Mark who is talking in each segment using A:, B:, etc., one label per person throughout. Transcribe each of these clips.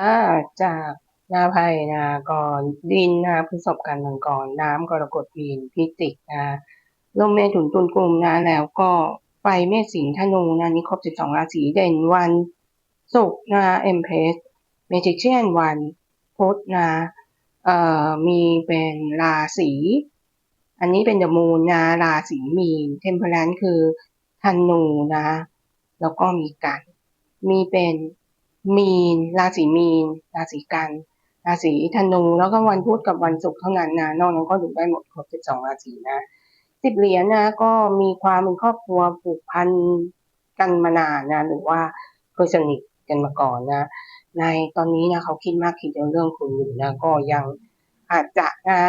A: อ่าจากนาไพนะก่อนดินนะพฤษภกันมังกร น้ำกรกฎมีนพิจิกนะลมเมถุนตุลกลุ่มนะแล้วก็ไฟเมษสิงห์ธนูนะนี่ครบ12ราศีเด่นวันศุกร์นะเอ็มเพสเมจิกเชียนวันพุธนะเอ่อมีเป็นราศีอันนี้เป็นเดอะมูนนะราศีมีนเทมเพลนคือธนูนะ แล้วก็มีกัน มีเป็น มีน ราศีมีน ราศีกัน ราศีธนู แล้วก็วันพุธกับวันศุกร์เท่านั้นนะ นอกนั้นก็ดูได้หมดครบสองราศีนะสิบเหรียญนะ ก็มีความเป็นครอบครัวผูกพันกันมานานนะ หรือว่าเคยสนิทกันมาก่อนนะ ในตอนนี้นะเขาคิดมากคิดเรื่องคุณอยู่นะ ก็ยังอาจจะนะ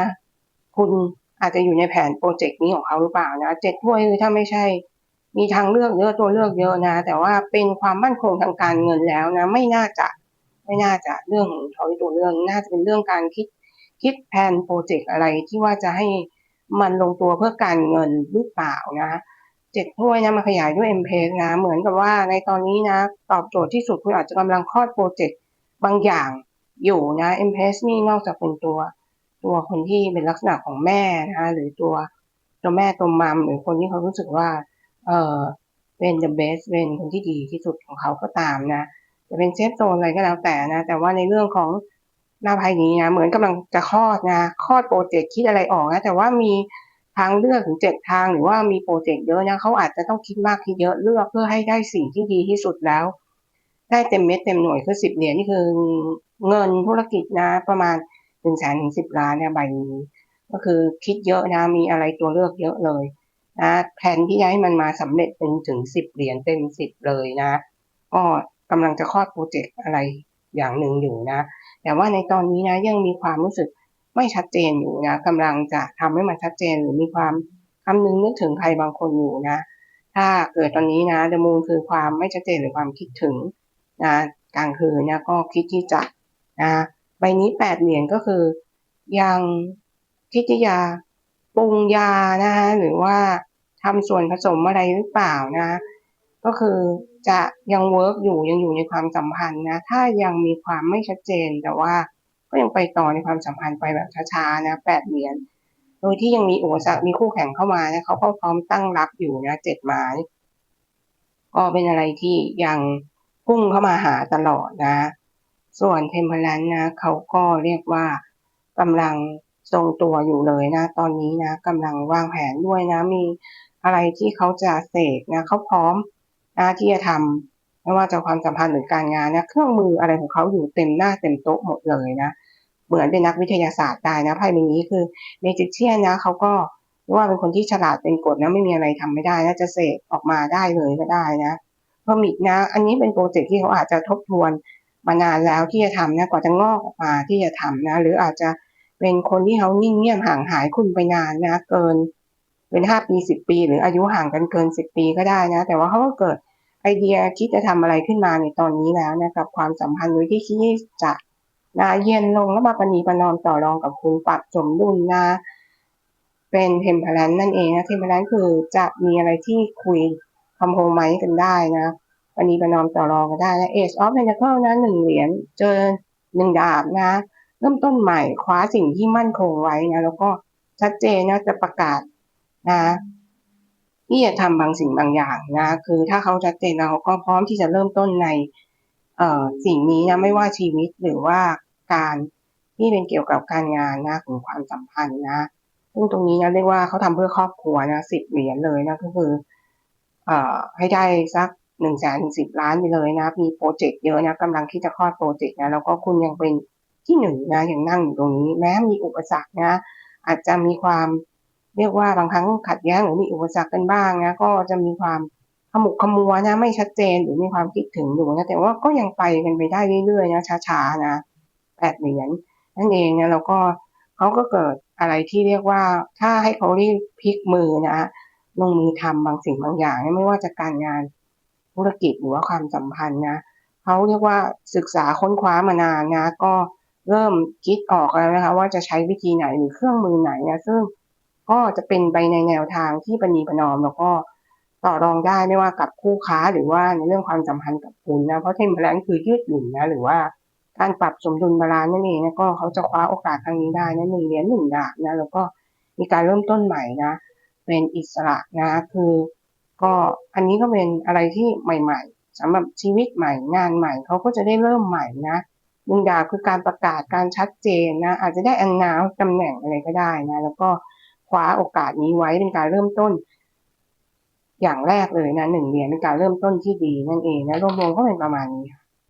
A: คุณอาจจะอยู่ในแผนโปรเจกต์นี้ของเขาหรือเปล่านะเจ็ดถ้วยคือถ้าไม่ใช่ มีทางเลือกเยอะตัวเลือกเยอะนะ แต่ว่าเป็นความมั่นคงทางการเงินแล้วนะ ไม่น่าจะไม่น่าจะเรื่องของเขาตัวเรื่องน่าจะเป็นเรื่องการคิดคิดแผนโปรเจกต์อะไรที่ว่าจะให้มันลงตัวเพื่อการเงินหรือเปล่านะเจ็ดถ้วยนะมาขยายด้วย m p พนะ เหมือนกับว่าในตอนนี้นะ ตอบโจทย์ที่สุดคุณอาจจะกำลังคลอดโปรเจกต์บางอย่างอยู่นะ m p พนี่นอกจากเป็นตัว ตัวคนที่เป็นลักษณะของแม่นะหรือตัวตัวแม่ตัวมัมหรือคนที่เขารู้สึกว่า เออเป็น the best เป็นคนที่ดีที่สุดของเขาก็ตามนะจะเป็นเซฟโซนอะไรก็แล้วแต่นะ แต่ว่าในเรื่องของหน้าภัยนี้นะเหมือนกำลังจะคลอดนะคลอดโปรเจกต์คิดอะไรออกนะแต่ว่ามีทางเลือกถึงเจ็ดทางหรือว่ามีโปรเจกต์เยอะนะเขาอาจจะต้องคิดมากคิดเยอะเลือกเพื่อให้ได้สิ่งที่ดีที่สุดแล้ว ได้เต็มเม็ดเต็มหน่วยคือสิบเหรียญนี่คือเงินธุรกิจนะ ประมาณหนึ่งแสนถึงสิบล้านเนี่ยใบนี้ก็คือคิดเยอะนะมีอะไรตัวเลือกเยอะเลย นะแผนที่จะให้มันมาสำเร็จเป็นถึงสิบเหรียญเต็มสิบเลยนะ ก็กำลังจะคลอดโปรเจกต์อะไรอย่างหนึ่งอยู่นะ แต่ว่าในตอนนี้นะยังมีความรู้สึกไม่ชัดเจนอยู่นะกำลังจะทำให้มันชัดเจนหรือมีความคำนึงนึกถึงใครบางคนอยู่นะ ถ้าเกิดตอนนี้นะเดมูนคือความไม่ชัดเจนหรือความคิดถึงนะกลางคืนนะก็คิดที่จะนะใบนี้แปดเหรียญก็คือยังคิดที่จะ ปรุงยานะคะหรือว่าทำส่วนผสมอะไรหรือเปล่านะ ก็คือจะยังเวิร์กอยู่ยังอยู่ในความสัมพันธ์นะ ถ้ายังมีความไม่ชัดเจนแต่ว่าก็ยังไปต่อในความสัมพันธ์ไปแบบช้าๆนะแปดเหรียญโดยที่ยังมีอุปสรรคมีคู่แข่งเข้ามานะเขาก็พร้อมตั้งรับอยู่นะเจ็ดหมายก็เป็นอะไรที่ยังพุ่งเข้ามาหาตลอดนะ ส่วนเทมเพลันนะเขาก็เรียกว่ากำลัง ทรงตัวอยู่เลยนะ ตอนนี้นะกำลังวางแผนด้วยนะ มีอะไรที่เขาจะเสกนะเขาพร้อมนะที่จะทำไม่ว่าจะความสัมพันธ์หรือการงานนะเครื่องมืออะไรของเขาอยู่เต็มหน้าเต็มโต๊ะหมดเลยนะ เหมือนเป็นนักวิทยาศาสตร์ได้นะไพ่ใบนี้คือเมจิเชียนนะเขาก็ว่าเป็นคนที่ฉลาดเป็นกฎนะไม่มีอะไรทำไม่ได้นะจะเสกออกมาได้เลยก็ได้นะเพราะมิกนะ อันนี้เป็นโปรเจกต์ที่เขาอาจจะทบทวนมานานแล้วที่จะทำนะกว่าจะงอกออกมาที่จะทำนะ หรืออาจจะ เป็นคนที่เขานิ่งเงียบห่างหายคุณไปนานนะ เกินเป็นห้าปีสิบปี หรืออายุห่างกันเกินสิบปีก็ได้นะ แต่ว่าเขาก็เกิดไอเดียคิดจะทำอะไรขึ้นมาในตอนนี้แล้วนะกับความสัมพันธ์โดยที่คิดจะนะเย็นลงแล้วมาปณีประนอมต่อรองกับคุณปรับสมดุลนะ เป็นเทมเพลนนั่นเองนะเทมเพลนคือจะมีอะไรที่คุยคำโฮไมกันได้นะปณีประนอมต่อรองกันได้นะเอชออฟเพนเทเคิลนะหนึ่งเหรียญเจอหนึ่งดาบนะ เริ่มต้นใหม่คว้าสิ่งที่มั่นคงไว้นะแล้วก็ชัดเจนนะจะประกาศนะที่จะทำบางสิ่งบางอย่างนะคือถ้าเขาชัดเจนแล้วเขาก็พร้อมที่จะเริ่มต้นในเอ่อสิ่งนี้นะไม่ว่าชีวิตหรือว่าการที่เป็นเกี่ยวกับการงานนะของความสัมพันธ์นะซึ่งตรงนี้นะเรียกว่าเขาทำเพื่อครอบครัวนะสิบเหรียญเลยนะก็คือ เอ่อให้ได้สักหนึ่งแสนถึงสิบล้านไปเลยนะมีโปรเจกต์เยอะนะกำลังที่จะคลอดโปรเจกต์นะแล้วก็คุณยังเป็น ที่หนึ่งนะยังนั่งอยู่ตรงนี้ แม้มีอุปสรรคนะ อาจจะมีความเรียกว่าบางครั้งขัดแย้งหรือมีอุปสรรคกันบ้างนะก็จะมีความขมุกขมัวนะ ไม่ชัดเจนหรือมีความคิดถึงอยู่นะแต่ว่าก็ยังไปกันไปได้เรื่อยๆนะช้าๆนะแปดเหรียญนั่นเองนะแล้วก็เขาก็เกิดอะไรที่เรียกว่าถ้าให้เขารีบพลิกมือนะลงมือทำบางสิ่งบางอย่างไม่ว่าจะการงานธุรกิจหรือว่าความสัมพันธ์นะเขาเรียกว่าศึกษาค้นคว้ามานานนะ ก็ เริ่มคิดออกแล้วนะคะ ว่าจะใช้วิธีไหนหรือเครื่องมือไหนนะซึ่งก็จะเป็นไปในแนวทางที่ปณีประนอมแล้วก็ต่อรองได้ไม่ว่ากับคู่ค้าหรือว่าในเรื่องความสัมพันธ์กับคุณนะเพราะเทมเพลนคือยืดหยุ่นนะหรือว่าการปรับสมดุลบาลานซ์นั่นเองนะก็เขาจะคว้าโอกาสครั้งนี้ได้นะหนึ่งเหรียญหนึ่งดาบนะแล้วก็มีการเริ่มต้นใหม่นะ เป็นอิสระนะคือ ก็อันนี้ก็เป็นอะไรที่ใหม่ ๆสำหรับชีวิตใหม่งานใหม่เขาก็จะได้เริ่มใหม่นะ หนึ่งดาคือการประกาศการชัดเจนนะอาจจะได้อันนาวตำแหน่งอะไรก็ได้นะแล้วก็คว้าโอกาสนี้ไว้เป็นการเริ่มต้น อย่างแรกเลยนะหนึ่งเหรียญเป็นการเริ่มต้นที่ดีนั่นเองนะรวมๆก็เป็นประมาณนี้ค่ะ